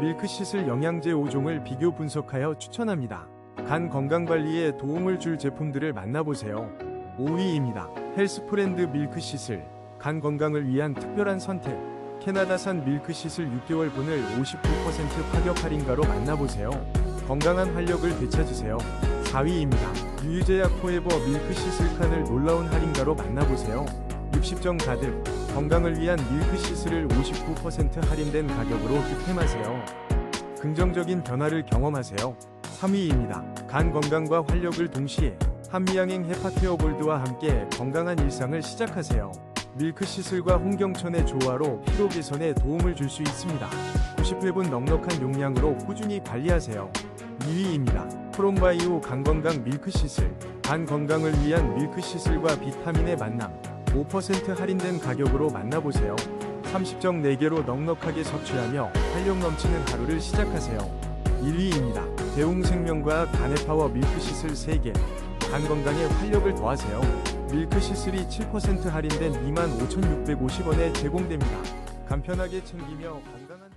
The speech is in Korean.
밀크시슬 영양제 5종을 비교 분석하여 추천합니다. 간 건강관리에 도움을 줄 제품들을 만나보세요. 5위입니다. 헬스프렌드 밀크시슬. 간 건강을 위한 특별한 선택. 캐나다산 밀크시슬 6개월분을 59% 파격 할인가로 만나보세요. 건강한 활력을 되찾으세요. 4위입니다. 유유제약 포에버 밀크시슬 칸을 놀라운 할인가로 만나보세요. 60정 가득 건강을 위한 밀크시슬을 59% 할인된 가격으로 득템하세요. 긍정적인 변화를 경험하세요. 3위입니다. 간 건강과 활력을 동시에 한미양행 헤파케어 볼드와 함께 건강한 일상을 시작하세요. 밀크시슬과 홍경천의 조화로 피로 개선에 도움을 줄 수 있습니다. 90회분 넉넉한 용량으로 꾸준히 관리하세요. 2위입니다. 프롬바이오 간건강 밀크시슬. 간 건강을 위한 밀크시슬과 비타민의 만남. 5% 할인된 가격으로 만나보세요. 30정 4개로 넉넉하게 섭취하며 활력 넘치는 하루를 시작하세요. 1위입니다. 대웅생명과학 간해파워 밀크시슬 3개. 간 건강에 활력을 더하세요. 밀크시슬이 7% 할인된 25,650원에 제공됩니다. 간편하게 챙기며 건강